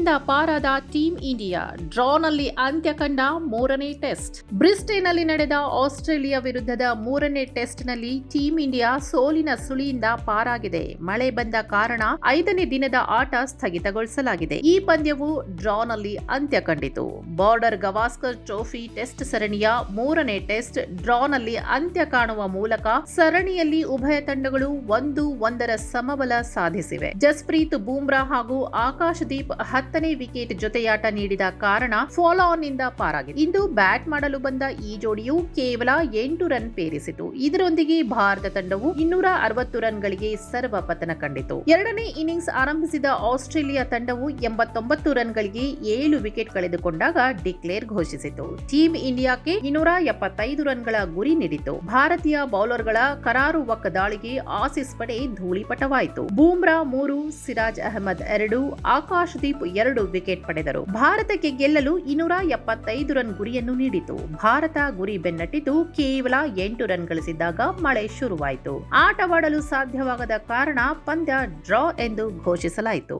ಸುಳಿಯಿಂದ ಪಾರಾದ team India. ಡ್ರಾನಲ್ಲಿ ಅಂತ್ಯ ಕಂಡ ಮೂರನೇ ಟೆಸ್ಟ್. ಬ್ರಿಸ್ಟೇನಲ್ಲಿ ನಡೆದ ಆಸ್ಟ್ರೇಲಿಯಾ ವಿರುದ್ಧದ ಮೂರನೇ ಟೆಸ್ಟ್ನಲ್ಲಿ ಟೀಂ ಇಂಡಿಯಾ ಸೋಲಿನ ಸುಳಿಯಿಂದ ಪಾರಾಗಿದೆ. ಮಳೆ ಬಂದ ಕಾರಣ ಐದನೇ ದಿನದ ಆಟ ಸ್ಥಗಿತಗೊಳಿಸಲಾಗಿದೆ. ಈ ಪಂದ್ಯವು ಡ್ರಾನಲ್ಲಿ ಅಂತ್ಯ ಕಂಡಿತು. ಬಾರ್ಡರ್ ಗವಾಸ್ಕರ್ ಟ್ರೋಫಿ ಟೆಸ್ಟ್ ಸರಣಿಯ ಮೂರನೇ ಟೆಸ್ಟ್ ಡ್ರಾನಲ್ಲಿ ಅಂತ್ಯ ಕಾಣುವ ಮೂಲಕ ಸರಣಿಯಲ್ಲಿ ಉಭಯ ತಂಡಗಳು ಒಂದು ಒಂದರ ಸಮಬಲ ಸಾಧಿಸಿವೆ. ಜಸ್ಪ್ರೀತ್ ಬೂಮ್ರಾ ಹಾಗೂ ಆಕಾಶದೀಪ್ ಹತ್ತನೇ ವಿಕೆಟ್ ಜೊತೆಯಾಟ ನೀಡಿದ ಕಾರಣ ಫಾಲೋ ಆನ್ನಿಂದ ಪಾರಾಗಿದೆ ಇಂದು ಬ್ಯಾಟ್ ಮಾಡಲು ಬಂದ ಈ ಜೋಡಿಯು ಕೇವಲ ಎಂಟು ರನ್ ಪೇರಿಸಿತು. ಇದರೊಂದಿಗೆ ಭಾರತ ತಂಡವು ಇನ್ನೂರ ಅರವತ್ತು ರನ್ಗಳಿಗೆ ಸರ್ವ ಪತನ ಕಂಡಿತು. ಎರಡನೇ ಇನ್ನಿಂಗ್ಸ್ ಆರಂಭಿಸಿದ ಆಸ್ಟ್ರೇಲಿಯಾ ತಂಡವು ಎಂಬತ್ತೊಂಬತ್ತು ರನ್ಗಳಿಗೆ ಏಳು ವಿಕೆಟ್ ಕಳೆದುಕೊಂಡಾಗ ಡಿಕ್ಲೇರ್ ಘೋಷಿಸಿತು. ಟೀಮ್ ಇಂಡಿಯಾಕ್ಕೆ ಇನ್ನೂರ ಎಪ್ಪತ್ತೈದು ರನ್ಗಳ ಗುರಿ ನೀಡಿತು. ಭಾರತೀಯ ಬೌಲರ್ಗಳ ಕರಾರುವಕ್ಕ ದಾಳಿಗೆ ಆಸಿಸ್ ಪಡೆ ಧೂಳಿಪಟವಾಯಿತು. ಬೂಮ್ರಾ ಮೂರು, ಸಿರಾಜ್ ಅಹಮದ್ ಎರಡು, ಆಕಾಶದೀಪ್ ಎರಡು ವಿಕೆಟ್ ಪಡೆದರು. ಭಾರತಕ್ಕೆ ಗೆಲ್ಲಲು ಇನ್ನೂರ ಎಪ್ಪತ್ತೈದು ರನ್ ಗುರಿಯನ್ನು ನೀಡಿತು. ಭಾರತ ಗುರಿ ಬೆನ್ನಟ್ಟಿದ್ದು ಕೇವಲ ಎಂಟು ರನ್ ಗಳಿಸಿದ್ದಾಗ ಮಳೆ ಶುರುವಾಯಿತು. ಆಟವಾಡಲು ಸಾಧ್ಯವಾಗದ ಕಾರಣ ಪಂದ್ಯ ಡ್ರಾ ಎಂದು ಘೋಷಿಸಲಾಯಿತು.